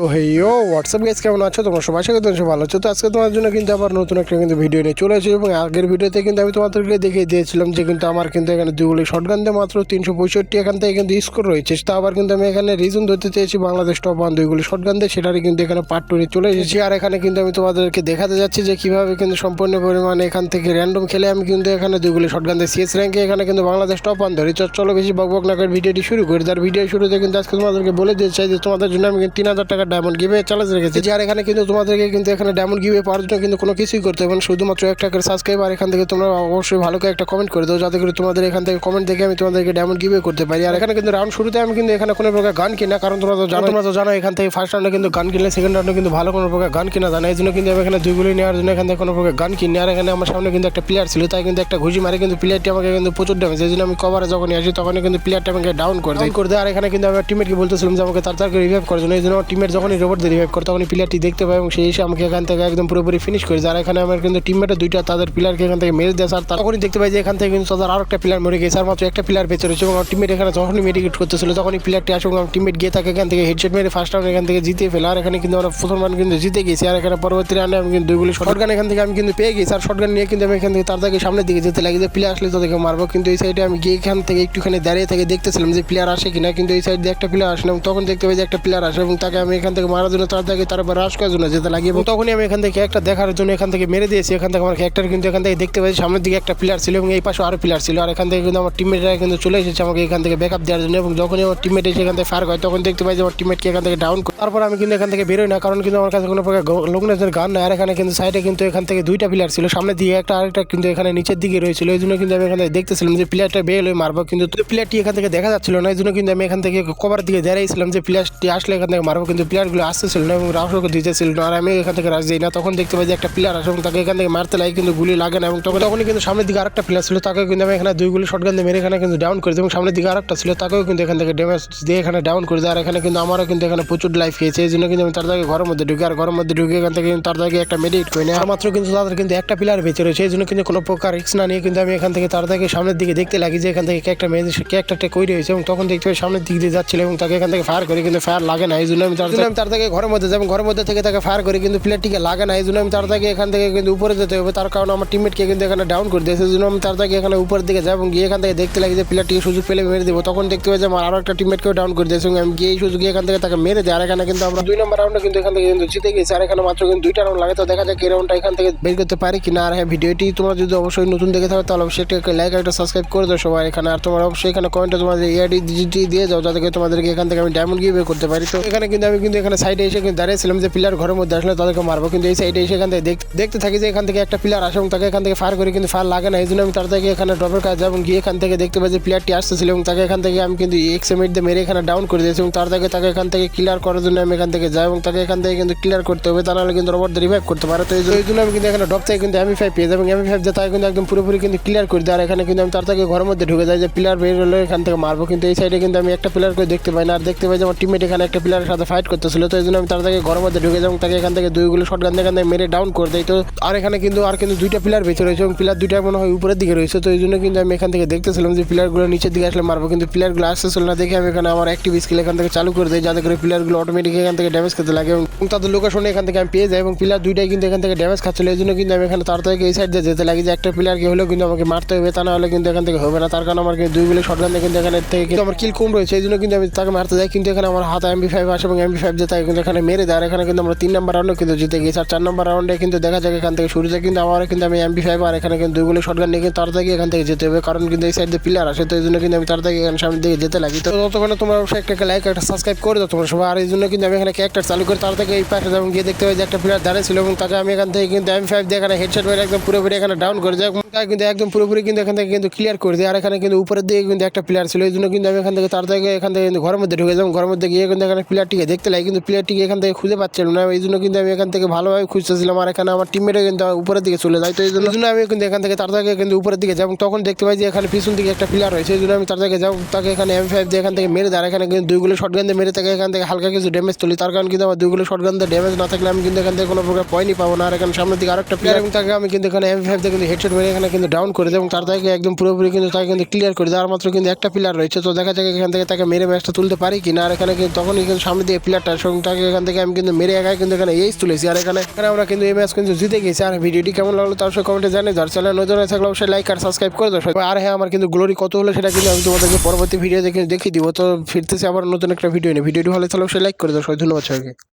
তো হেইও WhatsApp guys কেমন আছো? তোমরা সবাই সাথে তোমরা ভালো আছো। তো আজকে তোমার জন্য কিন্তু আবার নতুন একটা কিন্তু ভিডিও নিয়ে চলে এসেছি এবং আগের ভিডিওতে কিন্তু আমি তোমাদেরকে দেখিয়ে দিয়েছিলাম যে কিন্তু আমার কিন্তু এখানে দুগুলি শটগান দিয়ে মাত্র তিনশো পঁয়ষট্টি এখান থেকে কিন্তু স্কোর রয়েছে। তো আবার কিন্তু আমি এখানে রিজন ধরতে চেয়েছি, বাংলাদেশ টপ ওয়ান দুইগুলি শটগান দিয়ে, সেটারই কিন্তু এখানে পার্ট টু নিয়ে চলে এসেছি। আর এখানে কিন্তু আমি তোমাদেরকে দেখাতে যাচ্ছি যে কীভাবে কিন্তু সম্পূর্ণ পরিমাণে এখান থেকে র্যান্ডম খেলে আমি কিন্তু এখানে দুইগুলি শটগান দিয়ে সিএস র্যাঙ্কে এখানে কিন্তু বাংলাদেশ টপ ওয়ান ধরি। চলো বেশি বক বক না ভিডিওটি শুরু করি। তার ভিডিও শুরুতে কিন্তু আজকে তোমাদেরকে বলে দিতে চাই যে তোমাদের জন্য আমি তিন হাজার টাকা ডায়মন্ড গিভে চ্যালেঞ্জ রেখেছি। যে আর এখানে কিন্তু তোমাদেরকে কিন্তু এখানে ডায়মন্ড গিভে পাওয়ার জন্য কিন্তু কোনো কিছুই করতে হবে শুধুমাত্র একটা করে সাবস্ক্রাইব আর এখান থেকে তোমরা অবশ্যই ভালো করে একটা কমেন্ট করে দাও, যাতে করে তোমাদের এখান থেকে কমেন্ট দেখে আমি তোমাদেরকে ডায়মন্ড গিভে করতে পারি। আর এখানে কিন্তু রাউন্ড শুরুতে আমি কিন্তু এখানে কোনো প্রকার গান কিনা কারণ তোমরা তো জানো তোমরা তো জানো এখান থেকে ফার্স্ট রাউন্ডে কিন্তু গান কিনলে সেকেন্ড রাউন্ডে কিন্তু ভালো কোনো প্রকার গান কিনা জানা এই জন্য কিন্তু আমি এখানে দুই দুইগুলি নেওয়ার জন্য এখান থেকে কোনো প্রকার গান কিনি আর এখানে আমার সামনে কিন্তু একটা প্লেয়ার ছিল, তাই কিন্তু একটা ঘুষি মারে কিন্তু প্লেয়ারটি আমাকে কিন্তু প্রচুর ড্যামেজ এই জন্য আমি কভারে যখন আসি, তখনই কিন্তু প্লেয়ারটা আমাকে ডাউন করে দেয়। করে দেয় আর এখানে কিন্তু আমার টিমেটকে বলতেছিলাম যে আমাকে তাড়াতাড়ি রিভাইভ করার জন্য। এই জন্য আমার টিমেট যখনই রোবট রিভাইভ করে, তখনই প্লেয়ারটি দেখতে পায় এবং সেই এসে আমাকে এখান থেকে একদম পুরোপুরি ফিনিশ করে। যায় আর এখানে আমার কিন্তু টিমমেটের দুইটা, তাদের প্লেয়ারকে এখান থেকে মেরে দেয়। আর তখনই দেখতে পাই যে এখান থেকে কিন্তু তাদের আরও একটা প্লেয়ার মরে গেছে। আর মাত্র একটা প্লেয়ার বেঁচে রয়েছে এবং আমার টিমমেট এখানে যখনই মেডিকেট করতেছিল, তখনই প্লেয়ারটি আসে এবং আমার টিমমেট গিয়ে তাকে এখান থেকে হেডশট মেরে ফার্স্ট রাউন্ড এখান থেকে জিতে ফেলে। আর এখানে কিন্তু আমরা প্রথম রাউন্ড কিন্তু জিতে গেছি। আর এখানে পরবর্তী রাউন্ডে আমি কিন্তু দুইগুলি শটগান এখান থেকে আমি কিন্তু পেয়ে গেছি। আর শটগান নিয়ে কিন্তু আমি এখান থেকে তার থেকে সামনের দিকে যেতে লাগে যে প্লেয়ার আসলে তাদেরকে মারবো। কিন্তু এই সাইডে আমি গিয়ে এখান থেকে একটুখানি দাঁড়িয়ে থেকে দেখতেছিলাম যে প্লেয়ার আসে কিনা। কিন্তু এই সাইড দিয়ে একটা প্লেয়ার আসে এবং তখন দেখতে পাই যে একটা প্লেয়ার আসে এবং তাকে আমি এখান থেকে মারার জন্য তার থেকে তারপর রাশ করার জন্য যেতে লাগি এবং তখনই আমি এখান থেকে একটা দেখার জন্য এখান থেকে মেরে দিয়েছি এখান থেকে আমার ক্যারেক্টার কিন্তু এখান থেকে দেখতে পাচ্ছি সামনের দিকে একটা প্লেয়ার ছিল এবং এই পাশে আরও প্লেয়ার ছিল আর এখান থেকে কিন্তু আমার টিমমেটরা কিন্তু চলে এসেছে আমাকে এখান থেকে ব্যাকআপ দেওয়ার জন্য এবং যখনই আমার টিমমেট এসে এখান থেকে ফায়ার হয় তখন দেখতে পাই যে আমার টিমমেটকে এখান থেকে ডাউন করে তারপর আমি কিন্তু এখান থেকে বেরোই না কারণ কিন্তু আমার কাছে কোনো প্রকার লোকনেসের গান নাই আর এখানে কিন্তু সাইডে কিন্তু এখান থেকে দুইটা প্লেয়ার ছিল সামনের দিকে একটা আরেকটা কিন্তু এখানে নিচের দিকে রয়েছিল এই জন্য কিন্তু আমি এখানে দেখতেছিলাম যে প্লেয়ারটা বের হয়ে মারবো কিন্তু প্লেয়ারটি এখান থেকে দেখা যাচ্ছিল না এই জন্য কিন্তু আমি এখান থেকে কভার দিকে দাঁড়িয়েছিলাম যে প্লেয়ারটি আসলে এখান থেকে মারবো কিন্তু প্লেয়ারগুলো আসতেছিল না এবং রাউসকে দিতেছিল না। আর আমি এখান থেকে রাশ দিই না। তখন দেখতে পাই যে একটা প্লেয়ার আসে এবং তাকে এখান থেকে মারতে লাগে, কিন্তু গুলি লাগে না। এবং তখন তখনই কিন্তু সামনের দিকে আরেকটা প্লেয়ার ছিল তাকে কিন্তু আমি এখানে দুই গুলি শটগান দিয়ে মেরে এখানে কিন্তু ডাউন করে দিই। এবং সামনের দিকে আরেকটা ছিল, তাকেও কিন্তু এখান থেকে ড্যামেজ দিয়ে এখানে ডাউন করে দেয় আর এখানে কিন্তু আমারও কিন্তু এখানে প্রচুর লাইফ খেয়েছে। এই জন্য কিন্তু আমি তার থেকে ঘরের মধ্যে ঢুকে। আর ঘরের মধ্যে ঢুকে এখান থেকে কিন্তু তার থেকে একটা মেডিট করে আর মাত্র কিন্তু তাদের কিন্তু একটা প্লেয়ার বেঁচে রয়েছে। এই জন্য কিন্তু কোনো প্রকার রিক্স না নিয়ে কিন্তু আমি এখান থেকে তার থেকে সামনের দিকে দেখতে লাগি যে এখান থেকে একটা মেয়ে একটা কই রয়েছে এবং তখন দেখতে পাই সামনের দিক দিয়ে যাচ্ছিল এবং তাকে এখান থেকে ফায়ার করি, কিন্তু ফায়ার লাগে না। এই জন্য আমি তার জন্য আমি তার থেকে ঘরের মধ্যে যাব, ঘরের মধ্যে থেকে তাকে ফায়ার করি কিন্তু প্লেয়ারটিকে লাগে না। এই জন্য আমি তার থেকে এখান থেকে কিন্তু উপরে যেতে হবে, তার কারণে আমার টিমমেটকে কিন্তু এখানে ডাউন করে দিয়েছে। এই জন্য আমি তার থেকে এখানে উপরের দিকে যাব গিয়ে এখান থেকে দেখতে লাগে যে প্লেয়ারটিকে সুযোগ পেলে মেরে দেবো। তখন দেখতে পাই যে আমার আরও একটা টিমমেটকেও ডাউন করে দিয়েছে আমি গিয়ে এই সুযোগে এখান থেকে তাকে মেরে দিই। আর এখানে কিন্তু আমরা দুই নম্বর রাউন্ডে কিন্তু এখান থেকে কিন্তু জিতে গেছি। আর এখানে মাত্র কিন্তু দুইটা রাউন্ড লাগে, তো দেখা যাক এই রাউন্ডটা এখান থেকে বের করতে পারি কিনা। আর হ্যাঁ ভিডিওটি তোমরা যদি অবশ্যই নতুন দেখে থাকো, তাহলে অবশ্যই একটা লাইক একটা সাবস্ক্রাইব করে দাও সবাই এখানে। আর তোমরা অবশ্যই এখানে কমেন্টে তোমাদের এআইডি দিয়ে যাও যাতে তোমাদেরকে এখান থেকে আমি ডায়মন্ড গিয়ে বের করতে পারি। তো এখানে কিন্তু আমি কিন্তু এখানে সাইডে এসে কিন্তু দাঁড়িয়েছিলাম যে পিলার ঘরের মধ্যে আসলে তাদেরকে মারবো। কিন্তু এই সাইডে এসে এখান থেকে দেখতে থাকি যে এখান থেকে একটা প্লেয়ার আসে এবং তাকে এখান থেকে ফায়ার করি, কিন্তু ফায়ার লাগে না। এই জন্য আমি তার থেকে এখানে ড্রপের কাজ এবং গিয়ে এখান থেকে দেখতে পাই যে প্লেয়ারটি আসতেছিল এবং তাকে এখান থেকে আমি কিন্তু এক্স এমিট দিয়ে মেরে এখানে ডাউন করে দিয়েছি এবং তার থেকে তাকে এখান থেকে ক্লিয়ার করার জন্য আমি এখান থেকে যাই এবং তাকে এখান থেকে কিন্তু ক্লিয়ার করতে হবে তা নাহলে কিন্তু রোবট রিভাইভ করতে পারে। তো এই জন্য- আমি কিন্তু এখানে ড্রপ থেকে কিন্তু এমি ফাইভ পেয়ে যাই এবং এমি ফাইভ দিয়ে তাকে কিন্তু একদম পুরোপুরি কিন্তু ক্লিয়ার করে দিই আর এখানে কিন্তু আমি তার থেকে ঘরের মধ্যে ঢুকে যাই যে প্লেয়ার বের হলে এখান থেকে মারবো। কিন্তু এই সাইডে কিন্তু আমি একটা প্লেয়ার করে দেখতে পাই না। আর দেখতে পাই যে আমার টিমমেট এখানে একটা প্লেয়ারের সাথে ফাইট করতেছিল, তো এই জন্য আমি থেকে ঘরের মধ্যে ঢুকে যাই এবং তাকে এখান থেকে দুইগুলো শট গান এখান থেকে মেরে ডাউন করে দেয় তো আর এখানে কিন্তু আর কিন্তু দুইটা প্লেয়ার বেঁচে রয়েছে এবং প্লেয়ার দুইটা মনে হয় উপরের দিকে রয়েছে। তো এই জন্য কিন্তু আমি এখান থেকে দেখতেছিলাম যে প্লেয়ারগুলো নিচের দিকে আসলে মারবো, কিন্তু প্লেয়ারগুলো আসতেছিল না দেখে আমি এখানে আমার অ্যাক্টিভ স্কিল এখান থেকে চালু করে দিই, যাতে করে প্লেয়ারগুলো অটোমেটিক এখান থেকে ড্যামেজ খেতে লাগে এবং তাদের লোকেশনে এখান থেকে আমি পেয়ে যাই এবং প্লেয়ার দুইটাই কিন্তু এখান থেকে ড্যামেজ খাচ্ছিল। এই জন্য কিন্তু আমি এখানে থেকে এই সাইড দিয়ে যেতে লাগি যে একটা প্লেয়ারকে হলেও কিন্তু আমাকে মারতে হবে, তা না হলে কিন্তু এখান থেকে হবে না। তার কারণে আমার কিন্তু দুই গুলো শটগান কিন্তু এখানে থেকে কিন্তু আমার কিল কম রয়েছে। এই জন্য কিন্তু আমি তাকে মারতে যাই, কিন্তু এখানে আমার হাতে এমবি ফাইভ আসে এবং এমবি ফাইভ দিয়ে তাকে কিন্তু এখানে মেরে দেয়। আর এখানে কিন্তু আমরা তিন নম্বর রাউন্ডে কিন্তু জিতে গেছি। আর চার নম্বর রাউন্ডে কিন্তু দেখা যাক এখান থেকে শুরু যায় কিন্তু আমার কিন্তু আমি এমবি ফাইভ আর এখানে কিন্তু দুইগুলো শটগান নিয়ে কিন্তু তার থেকে এখান থেকে যেতে হবে। কারণ কিন্তু এই সাইড দিয়ে প্লেয়ার আসে, তো এই জন্য কিন্তু আমি থেকে এখানে সামনের দিকে যেতে লাগি। তো ততক্ষণে তোমরা অবশ্যই একটা লাইক একটা সাবস্ক্রাইব করে দাও তোমরা সবাই। আর এই জন্য কিন্তু আমি এখানে ক্যারেক্টার চালু করে তার থেকে এই পাশে যেমন গিয়ে দেখতে পাই যে একটা প্লেয়ার দাঁড়িয়ে ছিল এবং তাকে আমি এখান থেকে কিন্তু এম ফাইভ দিয়ে এখানে হেডশট মেরে একদম পুরোপুরি এখানে ডাউন করে তাকে কিন্তু একদম পুরোপুরি কিন্তু এখান থেকে কিন্তু ক্লিয়ার করে দেয়। আর এখানে কিন্তু উপরের দিকে কিন্তু একটা প্লেয়ার ছিল। এই জন্য কিন্তু আমি এখান থেকে তার থেকে এখান থেকে কিন্তু ঘরের মধ্যে ঢুকে যাব। ঘরের মধ্যে গিয়ে কিন্তু এখানে প্লেয়ারটিকে দেখতে লাগে। কিন্তু প্লেয়ারটিকে এখান থেকে খুঁজে পাচ্ছিলাম না। এই জন্য কিন্তু আমি এখান থেকে ভালোভাবে খুঁজতেছিলাম। আর এখানে আমার টিমমেটও কিন্তু উপরের দিকে চলে যায়। তো এই জন্য আমি কিন্তু এখান থেকে তার থেকে কিন্তু উপরের দিকে যাব তখন দেখতে পাই যে এখানে পিছন দিকে একটা প্লেয়ার রয়েছে। এই জন্য আমি তার থেকে যাব তাকে এখানে এম ফাইভ দিয়ে এখান থেকে মেরে দেয়। এখানে কিন্তু দুইগুলো শটগান মেরে তাকে এখান থেকে হালকা কিছু ড্যামেজ তুলি। তার কারণ কিন্তু আমার দুইগুলো শটগান ড্যামেজ না থাকলে আমি কিন্তু এখান থেকে কোনো প্রকার পয়েন্টই পাবো না। আর এখানে সামনের দিকে আরেকটা প্লেয়ার এবং তাকে আমি কিন্তু এখানে এম ফাইভ দিয়ে কিন্তু হেডশট মেরে এখানে কিন্তু ডাউন করে দেয়। এবং তার থেকে একদম পুরোপুরি কিন্তু তাকে কিন্তু ক্লিয়ার করে দেয়। আর মাত্র কিন্তু একটা প্লেয়ার রয়েছে। তো দেখা যাক এখান থেকে তাকে মেরে ম্যাচটা তুলতে পারি কিনা। আর এখানে কিন্তু তখনই কিন্তু সামনে দিয়ে প্লেয়ারটা সঙ্গে তাকে এখান থেকে আমি কিন্তু মেরে একাই কিন্তু এখানে এইস তুলেছি। আর এখানে এখানে আমরা কিন্তু এই ম্যাচ কিন্তু জিতে গেছি। আর ভিডিওটি কেমন লাগল তার সঙ্গে কমেন্টে জানিয়ে যার চ্যানেল হয়ে থাকলে অবশ্যই লাইক আর সাবস্ক্রাইব করে দাও। আর হ্যাঁ আমার কিন্তু গ্লোরি কত হলো সেটা কিন্তু আমি তোমাদেরকে পরবর্তী ভিডিও দেখে দেখিয়ে দিব। তো ফিরতেছি আবার নতুন একটা ভিডিও নিয়ে। ভিডিওটি ভালো তাহলে অবশ্যই লাইক করে দাও। সবাই ধন্যবাদ সবাইকে।